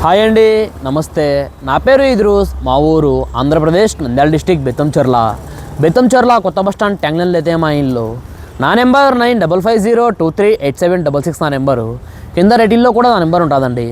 Hi అండి నమస్తే. నా పేరు ఇద్రూస్ మా ఊరు ఆంధ్రప్రదేశ్ నంద్యాల డిస్టిక్ బెత్తంచెర్ల బెత్తంచెర్ల కొత్త బస్ స్టాండ్ ట్యాంగ్లన్లో అయితే మా ఇల్లు. నా number nine double five zero two three eight seven double six నా నెంబరు. కింద రెడ్డిల్లో కూడా నా నెంబర్ ఉంటుందండి.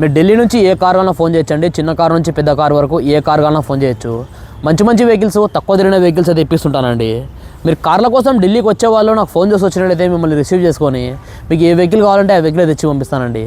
మీరు ఢిల్లీ నుంచి ఏ కార్ కావాలన్నా ఫోన్ చేయొచ్చండి. చిన్న కార్ నుంచి పెద్ద కార్ వరకు ఏ కార్ కావాలన్నా ఫోన్ చేయొచ్చు. మంచి మంచి వెహికల్స్ తక్కువ తిరిగిన వెహికల్స్ అయితే ఇప్పిస్తుంటానండి. మీరు కార్ల కోసం ఢిల్లీకి వచ్చే వాళ్ళు నాకు ఫోన్ చేసి వచ్చినట్లయితే మిమ్మల్ని రిసీవ్ చేసుకొని మీకు ఏ వెహికల్ కావాలంటే ఆ వెహికల్ తెచ్చి పంపిస్తానండి.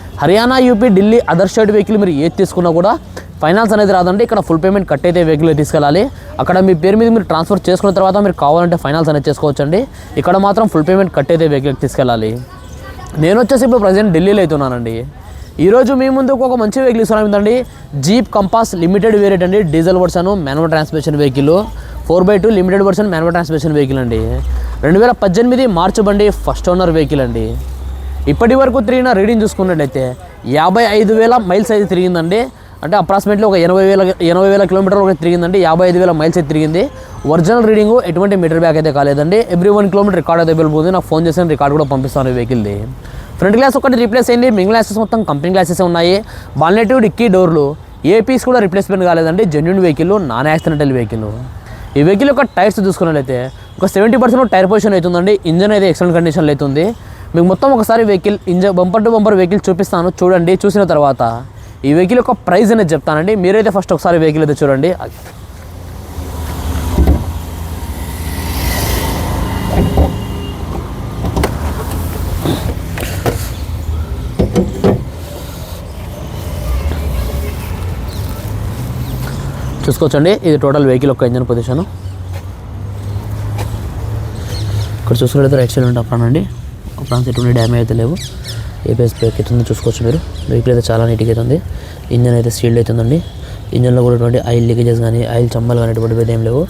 Haryana UP Delhi other state vehicle మీరు ఏది తీసుకున్నా కూడా ఫైనాన్స్ అనేది రాదండి. ఇక్కడ ఫుల్ పేమెంట్ కట్ అయితే వెహికల్ తీసుకెళ్ళాలి. అక్కడ మీ పేరు మీద మీరు ట్రాన్స్ఫర్ చేసుకున్న తర్వాత మీరు కావాలంటే ఫైనాన్స్ అనేది చేసుకోవచ్చండి. ఇక్కడ మాత్రం ఫుల్ పేమెంట్ కట్ అయితే వెహికల్ తీసుకెళ్ళాలి. నేను వచ్చేసి ఇప్పుడు ప్రజెంట్ ఢిల్లీలో అవుతున్నానండి ఈరోజు మీ ముందుకు ఒక మంచి వెహికల్ ఇస్తున్నాం ఏంటండి జీప్ కంపాస్ లిమిటెడ్ వేరియట్ అండి. Diesel version manual transmission vehicle four by two limited version manual transmission vehicle అండి. రెండు వేల పద్దెనిమిది మార్చి బండి ఫస్ట్ ఓనర్ వెహికల్ అండి. ఇప్పటి వరకు తిరిగిన రీడింగ్ చూసుకున్నట్లయితే యాభై ఐదు వేల మైల్స్ అయితే తిరిగిందండి. అంటే అప్రాక్సిమేట్లీ ఒక ఎనభై వేల ఎనభై వేల కిలోమీటర్లు ఒకటి తిరిగిందండి. యాభై ఐదు వేల మైల్స్ అయితే తిరిగింది. ఒరిజినల్ రీడింగ్ ఎటువంటి మీటర్ బ్యాక్ అయితే కాలేదండి. ఎవ్రీ వన్ కిలోమీటర్ రికార్డ్ అయితే అవైలబుల్ ఉంది. నాకు ఫోన్ చేసిన రికార్డ్ కూడా పంపిస్తాను ఈ వెహికల్ది ఫ్రంట్ గ్లాస్ ఒకటి రీప్లేస్ అయింది. మిగిలిన గ్లాసెస్ మొత్తం కంపెనీ గ్లాసెస్ ఉన్నాయి. బాల్నెట్ డిక్కీ డోర్లు ఏ పీస్ కూడా రిప్లేస్మెంట్ కాలేదండి. Genuine vehicle non accidental vehicle ఈ వెహికల్ యొక్క టైర్స్ చూసుకున్నట్లయితే ఒక సెవెంటీ పర్సెంట్ టైర్ పొజిషన్ అవుతుందండి ఇంజన్ అయితే ఎక్సలెంట్ కండిషన్లో అవుతుంది మీకు మొత్తం ఒకసారి vehicle engine bumper to bumper vehicle చూపిస్తాను. చూడండి చూసిన తర్వాత ఈ వెహికల్ యొక్క ప్రైస్ అనేది చెప్తానండి. మీరైతే ఫస్ట్ ఒకసారి వెహికల్ అయితే చూడండి. చూసుకోవచ్చండి. ఇది టోటల్ వెహికల్ యొక్క ఇంజన్ పొజిషను ఇక్కడ చూసుకున్నట్లయితే రైట్ సైడ్ ఉంటే అండి. అప్రాన్స్ ఎటువంటి డ్యామేజ్ అయితే లేవు. ఏపీఎస్ బ్రేక్ అవుతుందో చూసుకోవచ్చు మీరు. వెహికల్ అయితే చాలా నీట్గా అవుతుంది ఇంజన్ అయితే సీల్డ్ అవుతుందండి ఇంజన్లో కూడా ఎటువంటి ఆయిల్ లీకేజెస్ కానీ ఆయిల్ చంబలు కానీ ఎటువంటి ఏం లేవు.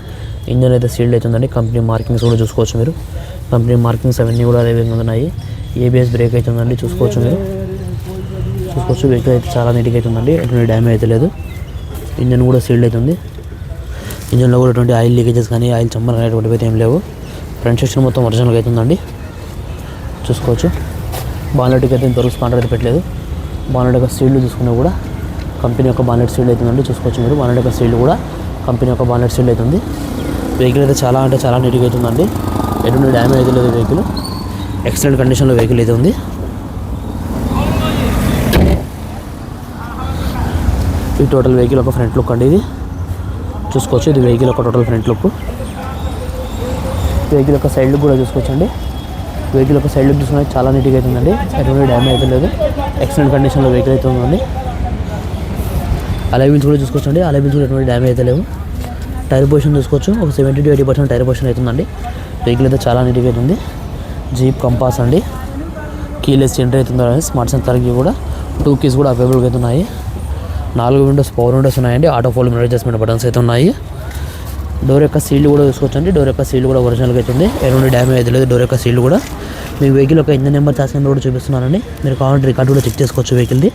ఇంజన్ అయితే సీల్డ్ అవుతుందండి కంపెనీ మార్కింగ్స్ కూడా చూసుకోవచ్చు మీరు. కంపెనీ మార్కింగ్స్ అవన్నీ కూడా అదే విధంగా ఉన్నాయి. ఏబిఎస్ బ్రేక్ అవుతుందండి చూసుకోవచ్చు మీరు. చూసుకోవచ్చు వెహికల్ అయితే చాలా నీట్గా అవుతుందండి ఎటువంటి డ్యామేజ్ అయితే లేదు. ఇంజన్ కూడా సీల్డ్ అవుతుంది ఇంజన్లో కూడా ఎటువంటి ఆయిల్ లీకేజెస్ కానీ ఆయిల్ చమ్మలు కానీ ఎటువంటివి ఏం లేవు. ఫ్రంట్ సెక్షన్ మొత్తం ఒరిజినల్గా అవుతుందండి చూసుకోవచ్చు. బానెట్కి అయితే ఇంతవరకు స్పాండర్ అయితే పెట్టలేదు. బానెట్ యొక్క సీల్డ్ చూసుకున్నా కూడా కంపెనీ యొక్క బాలెట్ సీల్డ్ అవుతుందండి చూసుకోవచ్చు మీరు. బానెట్ యొక్క సీల్డ్ కూడా కంపెనీ యొక్క బానెట్ సీల్డ్ అవుతుంది వెహికల్ అయితే చాలా అంటే చాలా నీట్గా అవుతుందండి ఎటువంటి డ్యామేజ్ అయితే లేదు వెహికల్ ఎక్సలెంట్ కండిషన్లో వెహికల్ అయితే ఉంది. ఈ టోటల్ వెహికల్ ఒక ఫ్రంట్ లుక్ అండి ఇది. చూసుకోవచ్చు. ఇది వెహికల్ ఒక టోటల్ ఫ్రంట్ లుక్ వెహికల్ యొక్క సైడ్ లుక్ కూడా చూసుకోవచ్చండి. వెహికల్ యొక్క సైడ్ లుక్ చూసుకుంటే చాలా నీట్గా అవుతుందండి ఎటువంటి డ్యామేజ్ అయితే లేదు. ఎక్సలెంట్ కండిషన్లో వెహికల్ అయితే ఉందండి. అలైవిల్స్ కూడా చూసుకోవచ్చండి. అలైవిల్స్ కూడా ఎటువంటి డ్యామేజ్ అయితే లేవు. టైర్ పొజిషన్ చూసుకోవచ్చు. ఒక seventy to eighty percent tyre position అవుతుందండి. వెహికల్ అయితే చాలా నీట్గా అవుతుంది జీప్ కంపాస్ అండి. కీలెస్ ఎంట్రీ అవుతుంది స్మార్ట్ సెన్సర్కి కూడా టూ కీస్ కూడా అవైలబుల్గా అయితే ఉన్నాయి. నాలుగు విండోస్ పవర్ విండోస్ ఉన్నాయండి. Auto fold mirror adjustment buttons అయితే ఉన్నాయి. డోర్ యొక్క సీల్ కూడా చూసుకోవచ్చండి. డోర్ యొక్క సీల్ కూడా ఒరిజినల్గా ఉంది ఎటువంటి డ్యామేజ్ అయితే లేదు. డోర్ యొక్క సీల్ కూడా. మీ వెహికల్ యొక్క ఇంజన్ నెంబర్ చాసిన నెంబర్ కూడా చూపిస్తున్నానండి. మీరు కావాలంటే రికార్డు కూడా చెక్ చేసుకోవచ్చు వెహికల్ది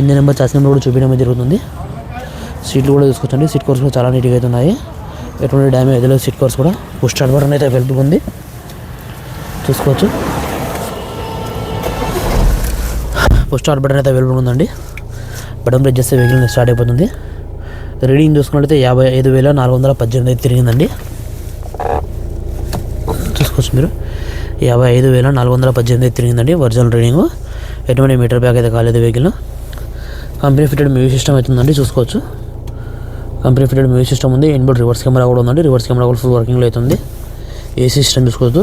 ఇంజన్ నెంబర్ చాసిన నెంబర్ కూడా చూపించడం జరుగుతుంది. సీట్లు కూడా చూసుకోవచ్చండి. సీట్ కవర్స్ కూడా చాలా నీట్గా అయితే ఉన్నాయి. ఎటువంటి డ్యామేజ్ అయితే లేదు. సీట్ కవర్స్ కూడా. పుష్ స్టార్ట్ బటన్ అయితే అవైలబుల్ ఉంది. చూసుకోవచ్చు. పుష్ స్టార్ట్ బటన్ అయితే అవైలబుల్ ఉందండి. బటన్ ప్రెస్ చేస్తే వెహికల్ స్టార్ట్ అయిపోతుంది. రీడింగ్ చూసుకున్నట్లయితే యాభై ఐదు వేల నాలుగు వందల పద్దెనిమిది అయితే తిరిగిందండి. చూసుకోవచ్చు మీరు. యాభై ఐదు వేల నాలుగు వందల పద్దెనిమిది అయితే తిరిగిందండి ఒరిజినల్ రీడింగ్. ఎటువంటి మీటర్ బ్యాగ్ అయితే కాలేదు vehicle. Company fitted music system అవుతుందండి చూసుకోవచ్చు. కంపెనీ ఫిటెడ్ మ్యూజిక్ సిస్టమ్ ఉంది ఇన్బుల్ రివర్స్ కెమెరా కూడా ఉందండి రివర్స్ కెమెరా కూడా ఫుల్ వర్కింగ్లో అవుతుంది ఏసీ సిస్టమ్ చూసుకోవచ్చు.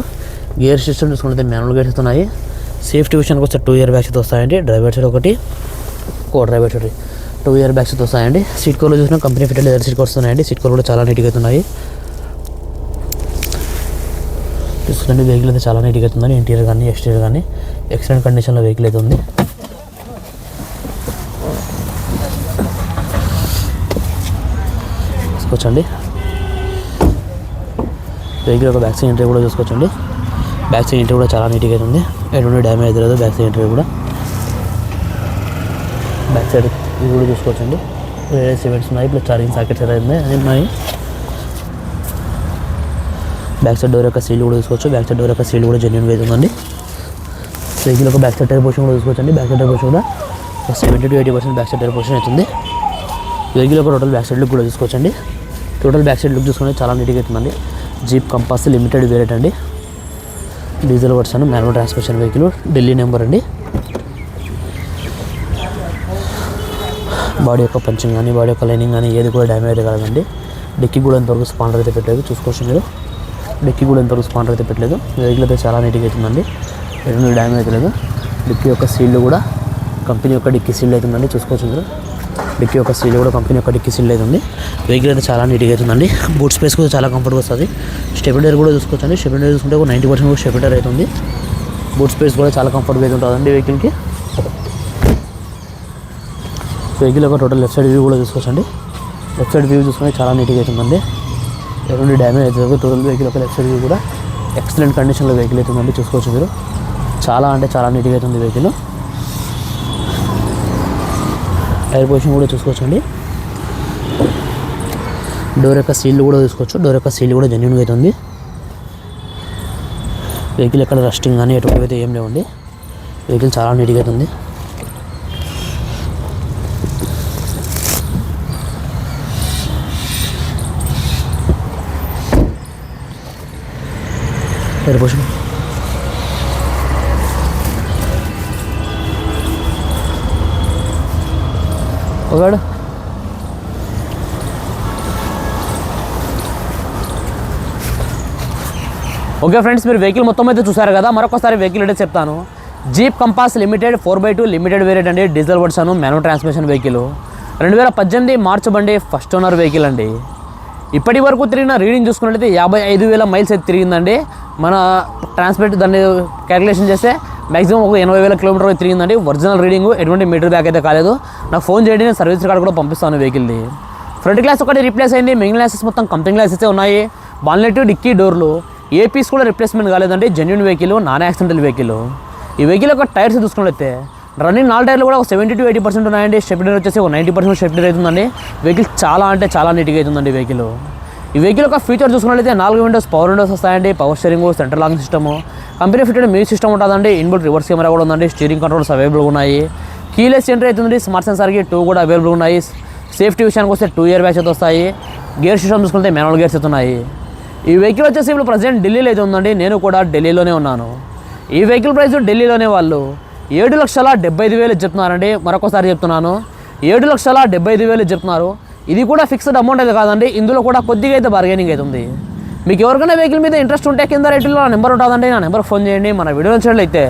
గేర్ సిస్టమ్ చూసుకుంటే మాన్యువల్ గేర్స్ ఉన్నాయి సేఫ్టీ విషయానికి వస్తే టూ ఇయర్ బ్యాగ్స్ అయితే వస్తాయండి. డ్రైవర్ సైడ్ ఒకటి co driver side two air bags వస్తాయండి. సీట్ కవర్లో చూసిన company fit leather seat covers ఉన్నాయండి సీట్ కోర్ కూడా చాలా నీట్గా అవుతున్నాయి. చూస్తుంటే వెహికల్ అయితే చాలా నీట్గా అవుతుంది ఇంటీరియర్ కానీ ఎక్స్టీరియర్ కానీ ఎక్సలెంట్ కండిషన్లో వెహికల్ అయితే ఉంది. చూసుకోవచ్చండి. వెహికల్ ఒక బ్యాక్ సైడ్ ఎంట్రీ కూడా చూసుకోవచ్చండి. బ్యాక్ సైడ్ ఎంట్రీ కూడా చాలా నీట్గా అవుతుంది. ఉంది ఎటువంటి డ్యామేజ్ లేదు. బ్యాక్ సైడ్ ఎంట్రీ కూడా. బ్యాక్ సైడ్ ఇది కూడా చూసుకోవచ్చండి. వేరే సిమెంట్స్ ఉన్నాయి ప్లస్ చార్జింగ్ సాకెట్స్ అయితే ఉన్నాయి అన్నీ ఉన్నాయి. బ్యాక్ సైడ్ డోర్ యొక్క సీల్ కూడా చూసుకోవచ్చు. బ్యాక్ సైడ్ డోర్ యొక్క సీల్ కూడా జెన్యున్ వేది ఉందండి. వెహికల్ ఒక బ్యాక్ సైడ్ టైర్ పోర్షన్ కూడా చూసుకోవచ్చండి. బ్యాక్ సైడ్ టైర్ పోర్షన్ కూడా seventy to eighty percent back side tyre portion అవుతుంది. వెహికల్ ఒక టోటల్ బ్యాక్ సైడ్ లుక్ కూడా చూసుకోవచ్చండి. టోటల్ బ్యాక్ సైడ్ లుక్ చూసుకుంటే చాలా నీట్గా అవుతుందండి. జీప్ కంపాస్ లిమిటెడ్ వేరేట్ అండి. Diesel version manual transmission vehicle Delhi number అండి. బాడీ యొక్క పంచింగ్ కానీ బాడీ యొక్క లైనింగ్ కానీ ఏది కూడా డ్యామేజ్ కాదండి. డిక్కీ కూడా ఎంతవరకు స్పాండర్ అయితే పెట్టలేదు. చూసుకోవచ్చు మీరు. డిక్కీ కూడా ఎంతవరకు స్పాండర్ అయితే పెట్టలేదు. వెహికల్ అయితే చాలా నీట్గా అవుతుందండి. ఎటువంటి డ్యామేజ్ అయితే లేదు. డిక్కీ యొక్క సీల్ కూడా కంపెనీ యొక్క డిక్కీ సీల్ అవుతుందండి. చూసుకోవచ్చు మీరు. డిక్కీ యొక్క సీల్ కూడా కంపెనీ యొక్క డిక్కీ సీల్ అవుతుంది. వెహికల్ అయితే చాలా నీట్గా అవుతుందండి. బూట్ స్పేస్ కూడా చాలా కంఫర్ట్గా వస్తుంది. స్టెబిలైజర్ కూడా చూసుకోవచ్చండి. స్టెబిలైజర్ చూసుకుంటే ఒక నైంటీ పర్సెంట్ కూడా స్టెబిలైజర్ అవుతుంది. బూట్ స్పేస్ కూడా చాలా కంఫర్ట్గా అయితే ఉంటుందండి వెహికల్కి వెహికల్ యొక్క టోటల్ లెఫ్ట్ సైడ్ వ్యూ కూడా చూసుకోవచ్చండి. లెఫ్ట్ సైడ్ వ్యూ చూసుకుంటే చాలా నీట్గా అవుతుందండి ఎటువంటి డ్యామేజ్ అవుతుంది టోటల్ వెహికల్ యొక్క లెఫ్ట్ సైడ్ వ్యూ కూడా ఎక్సలెంట్ కండిషన్లో వెహికల్ అవుతుందండి చూసుకోవచ్చు మీరు. చాలా అంటే చాలా నీట్గా అవుతుంది వెహికల్ టైర్ పొజిషన్ కూడా చూసుకోవచ్చండి. డోర్ యొక్క సీల్ కూడా చూసుకోవచ్చు. డోర్ యొక్క సీల్ కూడా జెన్యున్గా అవుతుంది వెహికల్ ఎక్కడ రస్టింగ్ కానీ ఎటువంటి అయితే ఏం లేవండి. వెహికల్ చాలా నీట్గా అవుతుంది Pero pues. ఒకడు ఓకే ఫ్రెండ్స్ మీరు వెహికల్ మొత్తం అయితే చూసారు కదా మరొకసారి వెహికల్ అయితే చెప్తాను. Jeep Compass Limited four by two Limited variant అండి diesel version manual transmission vehicle రెండు వేల పద్దెనిమిది మార్చ్ బండి ఫస్ట్ ఓనర్ వెహికల్ అండి. ఇప్పటి వరకు తిరిగిన రీడింగ్ చూసుకున్నట్లయితే యాభై ఐదు వేల మైల్స్ అయితే తిరిగిందండి. మన ట్రాన్స్పోర్ట్ దాన్ని క్యాలిక్యులేషన్ చేస్తే మాక్సిమం ఒక ఎనభై వేల కిలోమీటర్ తిరిగిందండి. ఒరిజినల్ రీడింగ్ ఎటువంటి మీటర్ బ్యాక్ అయితే కాలేదు. నాకు ఫోన్ చేయండి నేను సర్వీస్ కార్డు కూడా పంపిస్తాను వెహికల్ది. ఫ్రంట్ గ్లాస్ ఒకటి రీప్లేస్ అయింది మిగిలిన గ్లాసెస్ మొత్తం కంపెనీ గ్లాసెస్ ఉన్నాయి. బాన్లెట్ డిక్కీ డోర్లు ఏ పీస్ కూడా రిప్లేస్మెంట్ కాలేదండి genuine vehicle non accidental vehicle ఈ వెహికల్ యొక్క టైర్స్ చూసుకున్నట్లయితే రన్నింగ్ నాలుగు టైర్లు కూడా ఒక సెవెంటీ టు ఎయిటీ పర్సెంట్ ఉన్నాయండి. స్టెప్డర్ వచ్చేసి ఒక నైంటీ పర్సెంట్ స్టెప్డర్ అవుతుందండి. వెహికల్ చాలా అంటే చాలా నీట్గా అవుతుందండి వెహికల్ ఈ వెహికల్ యొక్క ఫీచర్ చూసుకున్నట్లయితే నాలుగు విండోస్ పవర్ విండోస్ వస్తాయండి. Power steering centre lock system company fitted music system ఉంటుందండి. ఇన్బుల్ రివర్స్ కెమెరా కూడా ఉందండి. స్టీరింగ్ కంట్రోల్స్ అవైలబుల్ ఉన్నాయి. కీలెస్ ఎంట్రీ అవుతుంది స్మార్ట్ సెన్సార్కి టూ కూడా అవైలబుల్ ఉన్నాయి. సేఫ్టీ విషయానికి వస్తే టూ ఇయర్ బ్యాచ్ అయితే వస్తాయి. గేర్ సిస్టమ్ చూసుకుంటే మ్యానువల్ గేర్స్ అవుతున్నాయి ఈ వెహికల్ వచ్చేసి ఇప్పుడు ప్రజెంట్ ఢిల్లీలో అయితే ఉందండి. నేను కూడా ఢిల్లీలోనే ఉన్నాను. ఈ వెహికల్ ప్రైస్ ఢిల్లీలోనే వాళ్ళు ఏడు లక్షల డెబ్బై ఐదు వేలు చెప్తున్నారండి. మరొకసారి చెప్తున్నాను. ఏడు లక్షల డెబ్బై ఐదు వేలు చెప్తున్నారు. ఇది కూడా ఫిక్స్డ్ అమౌంట్ అయితే కాదండి. ఇందులో కూడా కొద్దిగా అయితే బార్గెనింగ్ అవుతుంది మీకు ఎవరికైనా వెహికల్ మీద ఇంట్రెస్ట్ ఉంటే కింద రేట్లో నా నెంబర్ ఉంటుందండి. నా నెంబర్ ఫోన్ చేయండి. మన వీడియో నచ్చినట్లయితే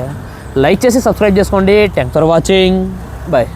లైక్ చేసి సబ్స్క్రైబ్ చేసుకోండి. Thanks for watching bye